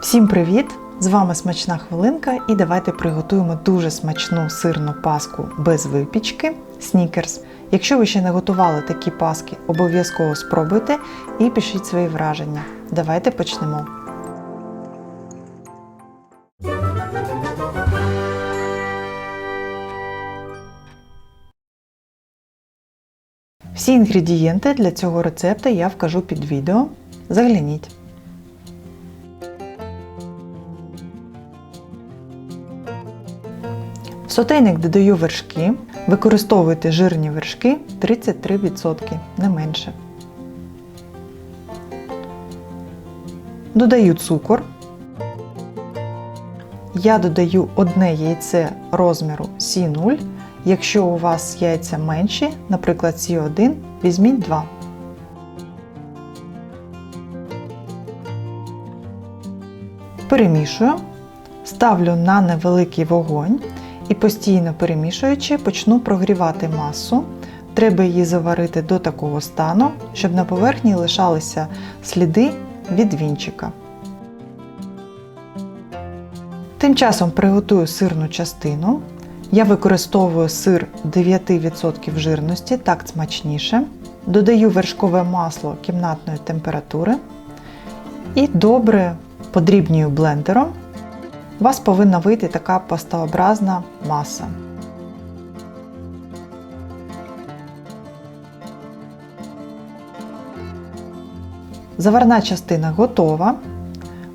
Всім привіт! З вами смачна хвилинка, і давайте приготуємо дуже смачну сирну паску без випічки снікерс. Якщо ви ще не готували такі паски, обов'язково спробуйте і пишіть свої враження. Давайте почнемо. Всі інгредієнти для цього рецепту я вкажу під відео. Загляніть. В сотейник додаю вершки. Використовуйте жирні вершки 33%, не менше. Додаю цукор. Я додаю одне яйце розміру С0. Якщо у вас яйця менші, наприклад, С1, візьміть 2. Перемішую, ставлю на невеликий вогонь і постійно перемішуючи, почну прогрівати масу. Треба її заварити до такого стану, щоб на поверхні лишалися сліди від вінчика. Тим часом приготую сирну частину. Я використовую сир 9% жирності, так смачніше. Додаю вершкове масло кімнатної температури і добре подрібнюю блендером. У вас повинна вийти така пастообразна маса. Заварна частина готова.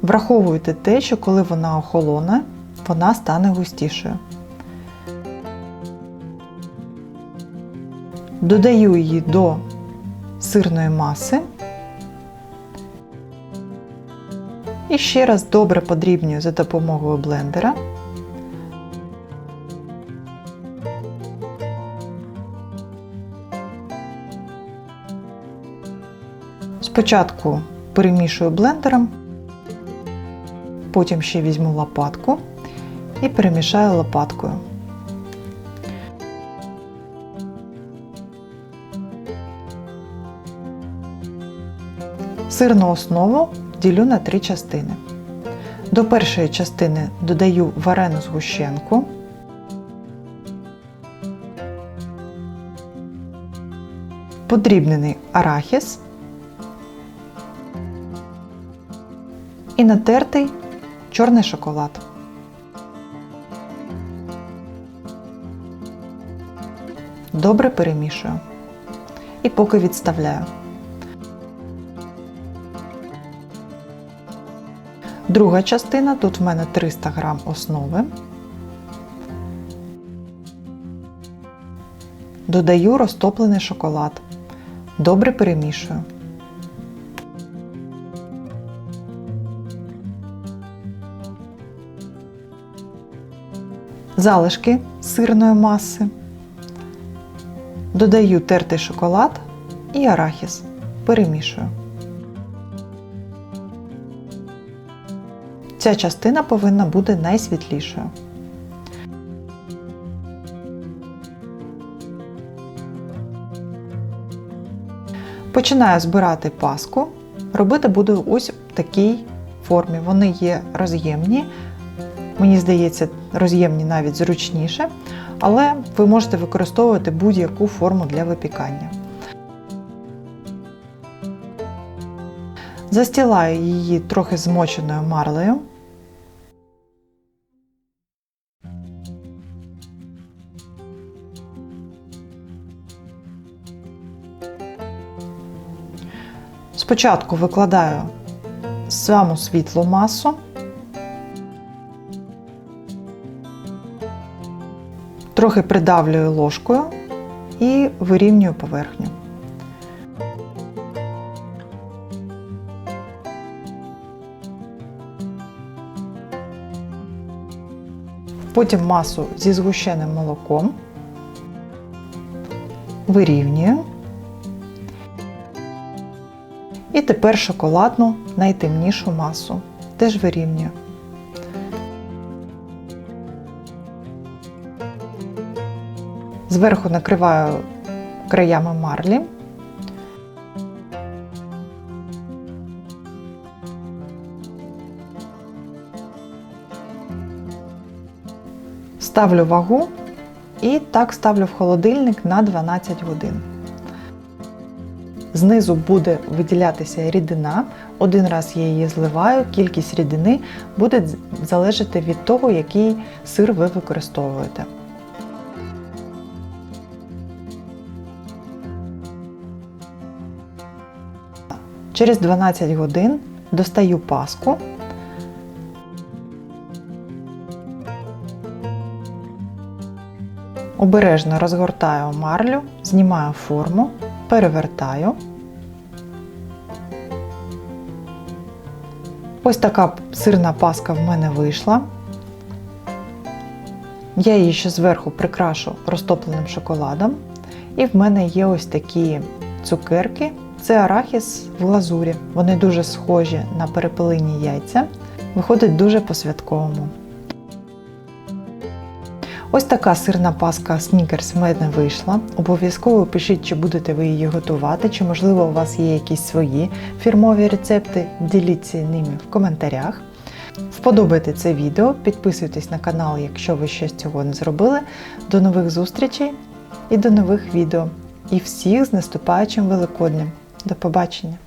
Враховуйте те, що коли вона охолоне, вона стане густішою. Додаю її до сирної маси і ще раз добре подрібнюю за допомогою блендера. Спочатку перемішую блендером, потім ще візьму лопатку і перемішаю лопаткою. Сирну основу ділю на три частини. До першої частини додаю варену згущенку. Подрібнений арахіс і натертий чорний шоколад. Добре перемішую і поки відставляю. Друга частина, тут в мене 300 г основи. Додаю розтоплений шоколад. Добре перемішую. Залишки сирної маси. Додаю тертий шоколад і арахіс. Перемішую. Ця частина повинна бути найсвітлішою. Починаю збирати паску. Робити буду ось в такій формі. Вони є роз'ємні. Мені здається, роз'ємні навіть зручніше, але ви можете використовувати будь-яку форму для випікання. Застілаю її трохи змоченою марлею. Спочатку викладаю саму світлу масу, трохи придавлюю ложкою і вирівнюю поверхню. Потім масу зі згущеним молоком вирівнюю. І тепер шоколадну найтемнішу масу. Теж вирівнюю. Зверху накриваю краями марлі. Ставлю вагу і так ставлю в холодильник на 12 годин. Знизу буде виділятися рідина. Один раз я її зливаю, кількість рідини буде залежати від того, який сир ви використовуєте. Через 12 годин достаю паску. Обережно розгортаю марлю, знімаю форму, перевертаю. Ось така сирна паска в мене вийшла. Я її ще зверху прикрашу розтопленим шоколадом. І в мене є ось такі цукерки. Це арахіс в глазурі. Вони дуже схожі на перепелині яйця. Виходить дуже по-святковому. Ось така сирна паска Snickers в мене вийшла. Обов'язково пишіть, чи будете ви її готувати, чи можливо у вас є якісь свої фірмові рецепти. Діліться ними в коментарях. Вподобайте це відео, підписуйтесь на канал, якщо ви ще цього не зробили. До нових зустрічей і до нових відео. І всіх з наступаючим Великоднем. До побачення!